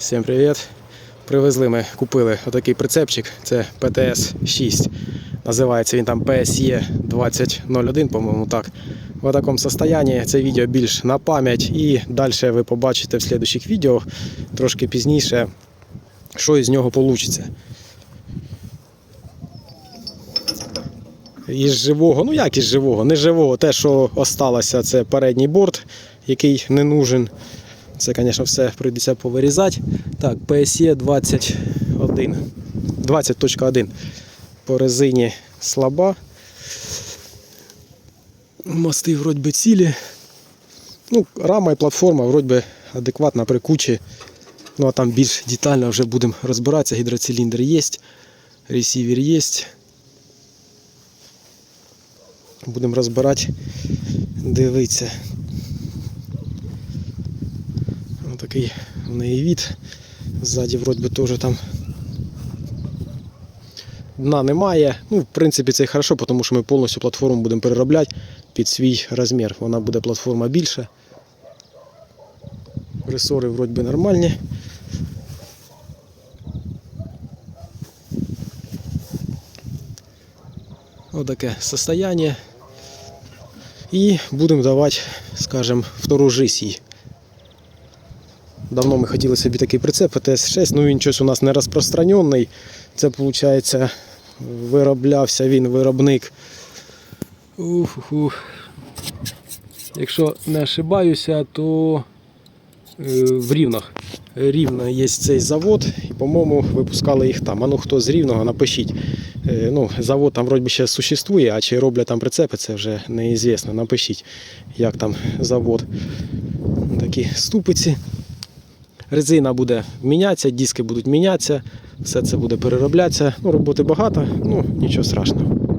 Всім привіт! Привезли ми, купили отакий прицепчик. Це ПТС 6. Називається він там PSE 2001, по-моєму, так. В такому состоянні це відео більш на пам'ять і далі ви побачите в слідучих відео трошки пізніше, що із нього вийде. Із живого, ну як із живого, не живого, те, що осталося, це передній борт, який не нужен. Це, звісно, все прийдеться повирізати. Так, PSE 21. 20.1. По резині слаба. Мости вроді би цілі. Ну, рама і платформа вроді би адекватна при кучі. Ну а там більш детально вже будемо розбиратися. Гідроциліндр є, ресівер є. Будемо розбирати, дивитися. Такий в неї від. Ззаді вроді би теж там дна немає. Ну, в принципі, це і хорошо, тому що ми повністю платформу будемо переробляти під свій розмір. Вона буде платформа більша. Ресори вроді би нормальні. Отаке состояние. І будемо давати, скажімо, втору жизнь. Давно ми хотіли собі такий прицеп ПТС-6, ну він щось у нас не розпространений. Це, виходить, вироблявся він, виробник. Ух-ух. Якщо не ошибаюся, то е, в Рівнах. Рівно є цей завод, і, по-моєму, випускали їх там. А ну хто з Рівного, напишіть. Е, Ну, завод там вроді ще существує, а чи роблять там прицепи, це вже неізвісно. Напишіть, як там завод. Такі ступиці. Резина буде мінятися, диски будуть мінятися, все це буде перероблятися. Ну, роботи багато, ну нічого страшного.